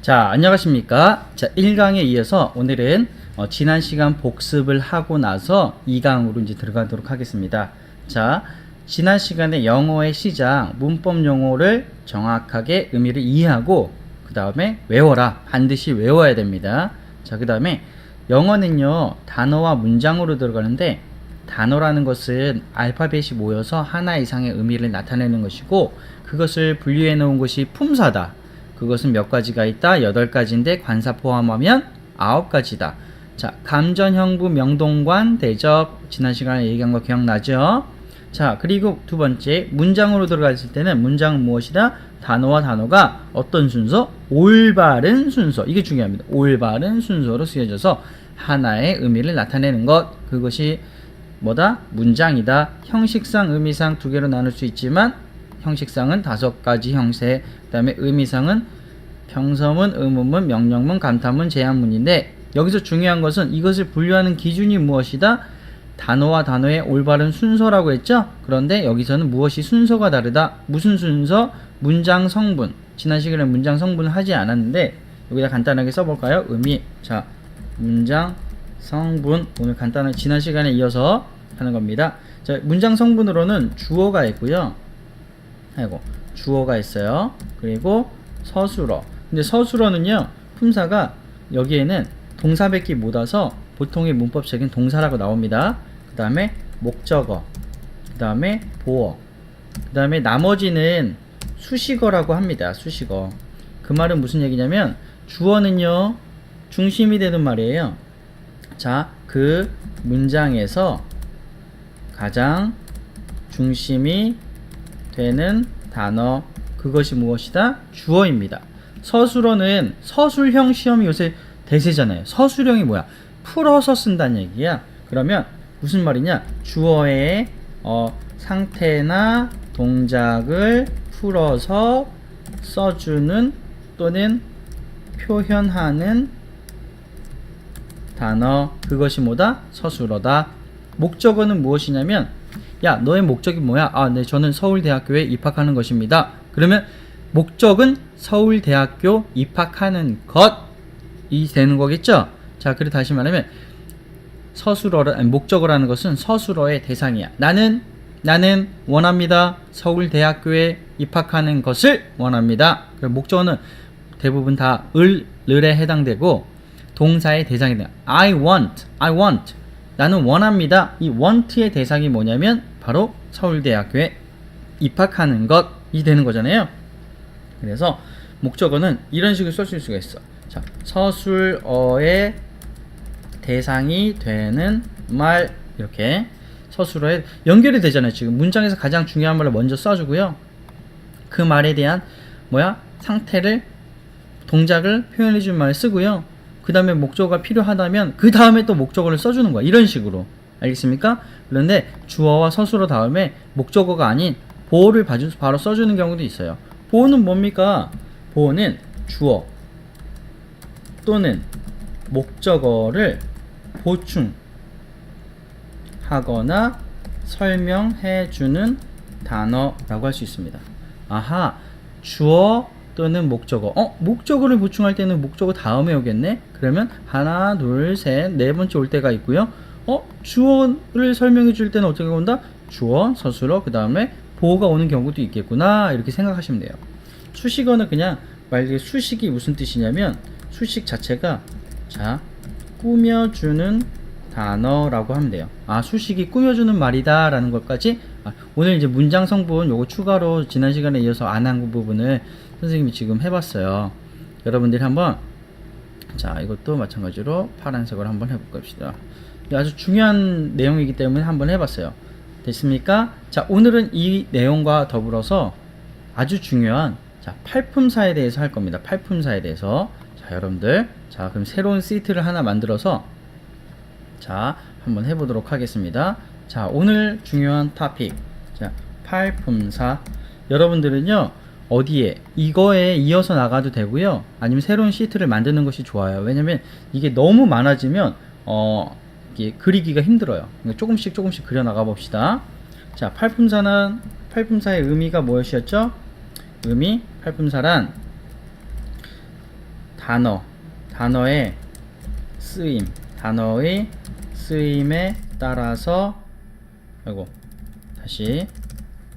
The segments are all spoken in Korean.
자, 안녕하십니까. 자, 1강에 이어서 오늘은 어, 지난 시간 복습을 하고 나서 2강으로 이제 들어가도록 하겠습니다. 자, 지난 시간에 영어의 시작, 문법 용어를 정확하게 의미를 이해하고, 그 다음에 외워라. 반드시 외워야 됩니다. 자, 그 다음에 영어는요, 단어와 문장으로 들어가는데, 단어라는 것은 알파벳이 모여서 하나 이상의 의미를 나타내는 것이고, 그것을 분류해 놓은 것이 품사다. 그것은 몇 가지가 있다? 여덟 가지인데 관사 포함하면 아홉 가지다. 자, 감전 형부 명동관 대접 지난 시간에 얘기한 거 기억나죠? 자, 그리고 두 번째 문장으로 들어갔을 때는 문장은 무엇이다? 단어와 단어가 어떤 순서? 올바른 순서. 이게 중요합니다. 올바른 순서로 쓰여져서 하나의 의미를 나타내는 것. 그것이 뭐다? 문장이다. 형식상, 의미상 두 개로 나눌 수 있지만 형식상은 다섯 가지 형태, 그다음에 의미상은 평서문, 의문문, 명령문, 감탄문, 제한문인데 여기서 중요한 것은 이것을 분류하는 기준이 무엇이다? 단어와 단어의 올바른 순서라고 했죠? 그런데 여기서는 무엇이 순서가 다르다? 무슨 순서? 문장 성분. 지난 시간에 문장 성분을 하지 않았는데 여기다 간단하게 써볼까요? 의미. 자, 문장 성분. 오늘 간단하게 지난 시간에 이어서 하는 겁니다. 자, 문장 성분으로는 주어가 있고요. 아이고 주어가 있어요. 그리고 서술어. 근데 서술어는요 품사가 여기에는 동사밖에 못 와서 보통의 문법적인 동사라고 나옵니다. 그 다음에 목적어, 그 다음에 보어, 그 다음에 나머지는 수식어라고 합니다. 수식어. 그 말은 무슨 얘기냐면 주어는요 중심이 되는 말이에요. 자, 그 문장에서 가장 중심이 되는 단어 그것이 무엇이다? 주어입니다. 서술어는 서술형 시험이 요새 대세잖아요. 서술형이 뭐야? 풀어서 쓴다는 얘기야. 그러면 무슨 말이냐? 주어의 어, 상태나 동작을 풀어서 써주는 또는 표현하는 단어 그것이 뭐다? 서술어다. 목적어는 무엇이냐면 야 너의 목적이 뭐야? 아, 네 저는 서울대학교에 입학하는 것입니다. 그러면 목적은 서울대학교 입학하는 것이 되는 거겠죠? 자, 그리고 다시 말하면 서술어를 목적어라는 것은 서술어의 대상이야. 나는 나는 원합니다. 서울대학교에 입학하는 것을 원합니다. 목적어는 대부분 다 을, 을에 해당되고 동사의 대상이 돼. I want, I want. 나는 원합니다. 이 want의 대상이 뭐냐면 바로 서울대학교에 입학하는 것이 되는 거잖아요. 그래서 목적어는 이런 식으로 써줄 수가 있어. 자, 서술어의 대상이 되는 말 이렇게 서술어에 연결이 되잖아요. 지금 문장에서 가장 중요한 말을 먼저 써주고요. 그 말에 대한 뭐야 상태를 동작을 표현해 준 말을 쓰고요. 그 다음에 목적어가 필요하다면 그 다음에 또 목적어를 써주는 거야. 이런 식으로 알겠습니까? 그런데 주어와 서술어 다음에 목적어가 아닌 보호를 바로 써주는 경우도 있어요. 보호는 뭡니까? 보호는 주어 또는 목적어를 보충하거나 설명해 주는 단어라고 할 수 있습니다. 아하, 주어 또는 목적어. 어, 목적어를 보충할 때는 목적어 다음에 오겠네? 그러면 하나, 둘, 셋, 네 번째 올 때가 있고요. 어, 주어를 설명해 줄 때는 어떻게 온다? 주어, 서술어, 그 다음에 보호가 오는 경우도 있겠구나. 이렇게 생각하시면 돼요. 수식어는 그냥 말 그대로 수식이 무슨 뜻이냐면 수식 자체가 자 꾸며주는 단어라고 하면 돼요. 아 수식이 꾸며주는 말이다 라는 것까지 아, 오늘 이제 문장 성분 요거 추가로 지난 시간에 이어서 안 한 부분을 선생님이 지금 해봤어요. 여러분들이 한번 자 이것도 마찬가지로 파란색으로 한번 해볼까 아주 중요한 내용이기 때문에 한번 해봤어요. 됐습니까? 자 오늘은 이 내용과 더불어서 아주 중요한 자, 팔품사에 대해서 할 겁니다. 팔품사에 대해서. 자, 여러분들. 자, 그럼 새로운 시트를 하나 만들어서 자, 한번 해 보도록 하겠습니다. 자, 오늘 중요한 토픽. 자, 팔품사. 여러분들은요, 어디에, 이거에 이어서 나가도 되고요. 아니면 새로운 시트를 만드는 것이 좋아요. 왜냐면 이게 너무 많아지면, 어, 이게 그리기가 힘들어요. 그러니까 조금씩 조금씩 그려 나가 봅시다. 자, 팔품사는, 팔품사의 의미가 무엇이었죠? 의미 팔품사란 단어, 단어의 쓰임, 단어의 쓰임에 따라서 아이고 다시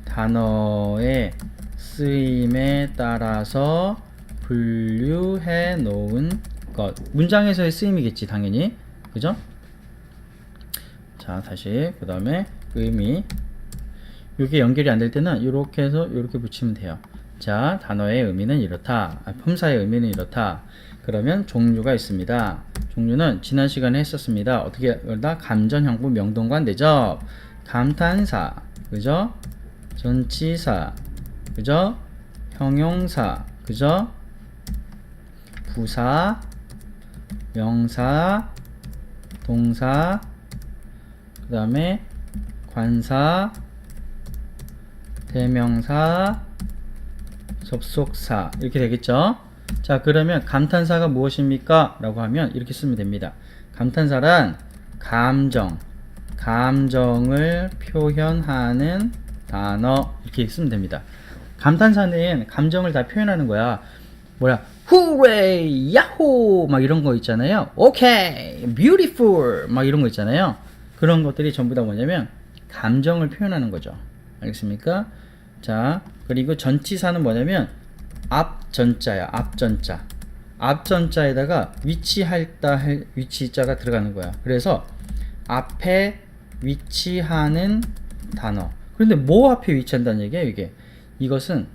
단어의 쓰임에 따라서 분류해 놓은 것 문장에서의 쓰임이겠지 당연히 그죠? 자 다시 그 다음에 의미 이게 연결이 안 될 때는 이렇게 해서 이렇게 붙이면 돼요. 자, 단어의 의미는 이렇다. 아, 품사의 의미는 이렇다. 그러면 종류가 있습니다. 종류는 지난 시간에 했었습니다. 어떻게 그러다 감전, 형부, 명동관 대접, 감탄사, 그죠? 전치사, 그죠? 형용사, 그죠? 부사, 명사, 동사, 그 다음에 관사, 대명사, 접속사 이렇게 되겠죠. 자 그러면 감탄사가 무엇입니까? 라고 하면 이렇게 쓰면 됩니다. 감탄사란 감정, 감정을 표현하는 단어 이렇게 쓰면 됩니다. 감탄사는 감정을 다 표현하는 거야. 뭐야? 후레이, 야호 막 이런 거 있잖아요. 오케이, 뷰티풀 막 이런 거 있잖아요. 그런 것들이 전부 다 뭐냐면 감정을 표현하는 거죠. 알겠습니까? 자, 그리고 전치사는 뭐냐면 앞 전자야. 앞 전자. 앞 전자에다가 위치할다 할 위치자가 들어가는 거야. 그래서 앞에 위치하는 단어. 그런데 뭐 앞에 위치한다는 얘기야, 이게? 이것은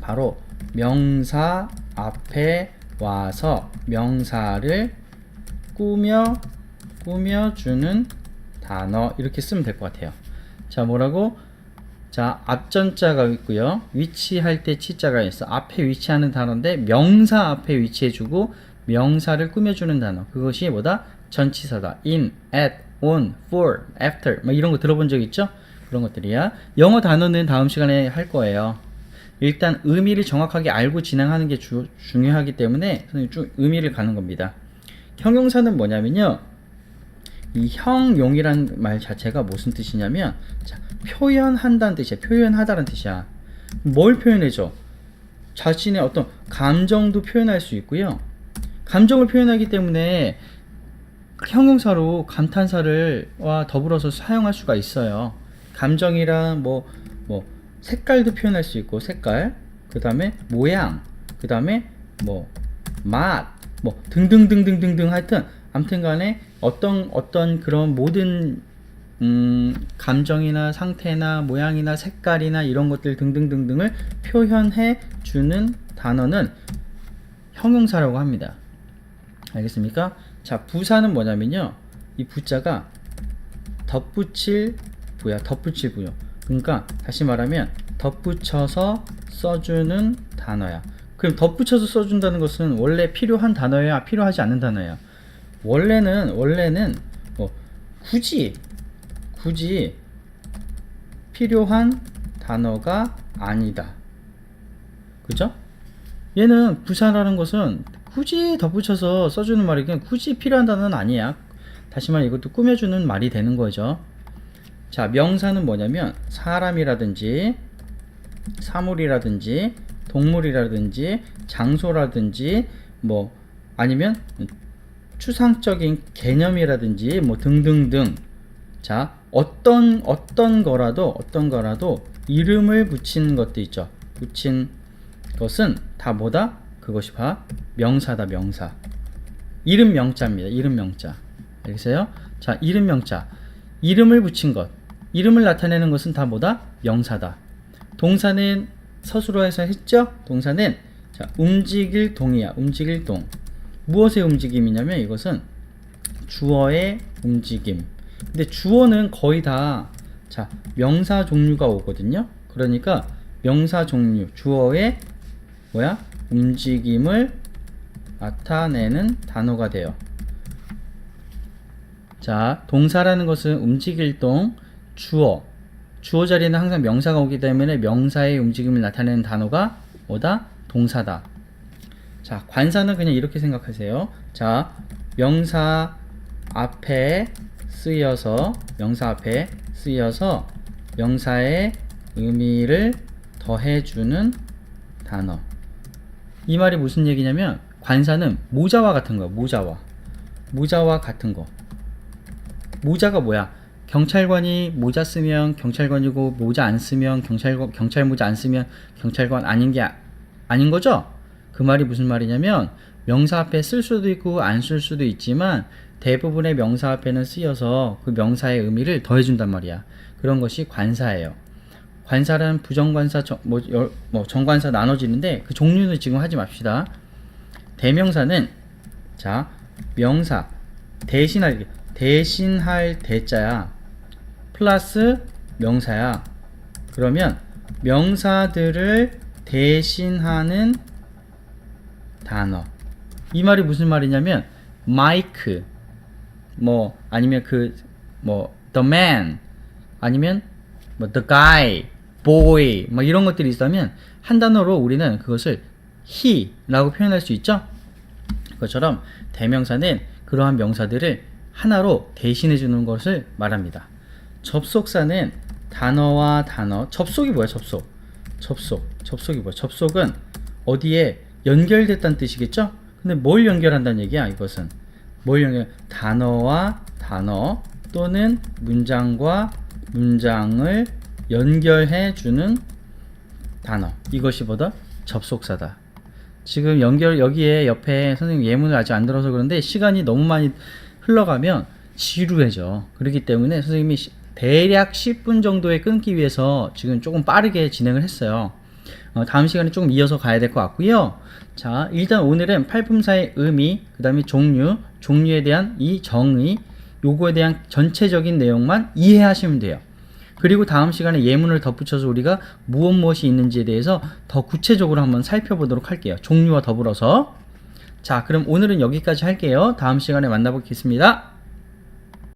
바로 명사 앞에 와서 명사를 꾸며 꾸며주는 단어 이렇게 쓰면 될 것 같아요. 자 뭐라고? 자 앞전자가 있고요. 위치할 때 치자가 있어. 앞에 위치하는 단어인데 명사 앞에 위치해주고 명사를 꾸며주는 단어. 그것이 뭐다? 전치사다. in, at, on, for, after 뭐 이런 거 들어본 적 있죠? 그런 것들이야. 영어 단어는 다음 시간에 할 거예요. 일단 의미를 정확하게 알고 진행하는 게 주, 중요하기 때문에 쭉 의미를 가는 겁니다. 형용사는 뭐냐면요. 이 형용이란 말 자체가 무슨 뜻이냐면 자, 표현한다는 뜻이야. 표현하다는 뜻이야. 뭘 표현해줘? 자신의 어떤 감정도 표현할 수 있고요. 감정을 표현하기 때문에 형용사로 감탄사를 와 더불어서 사용할 수가 있어요. 감정이랑 뭐 뭐 색깔도 표현할 수 있고 색깔, 그 다음에 모양, 그 다음에 뭐 맛, 뭐 등등등등등등 하여튼 아무튼간에 어떤 어떤 그런 모든 음, 감정이나 상태나 모양이나 색깔이나 이런 것들 등등등등을 표현해 주는 단어는 형용사라고 합니다. 알겠습니까? 자, 부사는 뭐냐면요. 이 부자가 덧붙일 부야, 덧붙일 부요. 그러니까 다시 말하면 덧붙여서 써주는 단어야. 그럼 덧붙여서 써준다는 것은 원래 필요한 단어야, 필요하지 않는 단어야. 원래는 원래는 뭐 굳이 굳이 필요한 단어가 아니다. 그죠? 얘는 부사라는 것은 굳이 덧붙여서 써주는 말이긴 굳이 필요한 단어는 아니야. 다시 말해 이것도 꾸며주는 말이 되는 거죠. 자, 명사는 뭐냐면 사람이라든지 사물이라든지 동물이라든지 장소라든지 뭐 아니면 추상적인 개념이라든지 뭐 등등등. 자 어떤 어떤 거라도 어떤 거라도 이름을 붙이는 것도 있죠. 붙인 것은 다 뭐다? 그것이 바 명사다 명사. 이름 명자입니다. 이름 명자. 알겠어요? 자 이름 명자. 이름을 붙인 것. 이름을 나타내는 것은 다 뭐다? 명사다. 동사는 서술어에서 했죠? 동사는 자 움직일 동이야. 움직일 동 무엇의 움직임이냐면 이것은 주어의 움직임. 근데 주어는 거의 다 자, 명사 종류가 오거든요. 그러니까 명사 종류, 주어의 뭐야? 움직임을 나타내는 단어가 돼요. 자, 동사라는 것은 움직일 동, 주어. 주어 자리는 항상 명사가 오기 때문에 명사의 움직임을 나타내는 단어가 뭐다? 동사다. 자, 관사는 그냥 이렇게 생각하세요. 자, 명사 앞에 쓰여서 명사 앞에 쓰여서 명사의 의미를 더해주는 단어. 이 말이 무슨 얘기냐면 관사는 모자와 같은 거야. 모자와. 모자와 같은 거. 모자가 뭐야? 경찰관이 모자 쓰면 경찰관이고 모자 안 쓰면 경찰관 경찰 모자 안 쓰면 경찰관 아닌 게 아, 아닌 거죠? 그 말이 무슨 말이냐면 명사 앞에 쓸 수도 있고 안 쓸 수도 있지만 대부분의 명사 앞에는 쓰여서 그 명사의 의미를 더해준단 말이야. 그런 것이 관사예요. 관사는 부정관사, 정, 뭐, 열- 뭐 정관사 나눠지는데 그 종류는 지금 하지 맙시다. 대명사는 자 명사 대신할 대신할 대자야 플러스 명사야. 그러면 명사들을 대신하는 단어. 이 말이 무슨 말이냐면 마이크. 뭐 아니면 그 뭐 the man. 아니면 뭐 the guy, boy. 뭐 이런 것들이 있다면 한 단어로 우리는 그것을 he라고 표현할 수 있죠. 그것처럼 대명사는 그러한 명사들을 하나로 대신해 주는 것을 말합니다. 접속사는 단어와 단어. 접속이 뭐야 접속? 접속. 접속이 뭐야? 접속은 어디에 연결됐다는 뜻이겠죠? 근데 뭘 연결한다는 얘기야 이것은? 뭘 연결 단어와 단어 또는 문장과 문장을 연결해 주는 단어. 이것이 뭐다? 접속사다. 지금 연결 여기에 옆에 선생님 예문을 아직 안 들어서 그런데 시간이 너무 많이 흘러가면 지루해져. 그렇기 때문에 선생님이 시- 대략 10분 정도에 끊기 위해서 지금 조금 빠르게 진행을 했어요. 어, 다음 시간에 조금 이어서 가야 될 것 같고요. 자, 일단 오늘은 팔품사의 의미, 그 다음에 종류, 종류에 대한 이 정의, 요거에 대한 전체적인 내용만 이해하시면 돼요. 그리고 다음 시간에 예문을 덧붙여서 우리가 무엇 무엇이 있는지에 대해서 더 구체적으로 한번 살펴보도록 할게요. 종류와 더불어서. 자, 그럼 오늘은 여기까지 할게요. 다음 시간에 만나보겠습니다.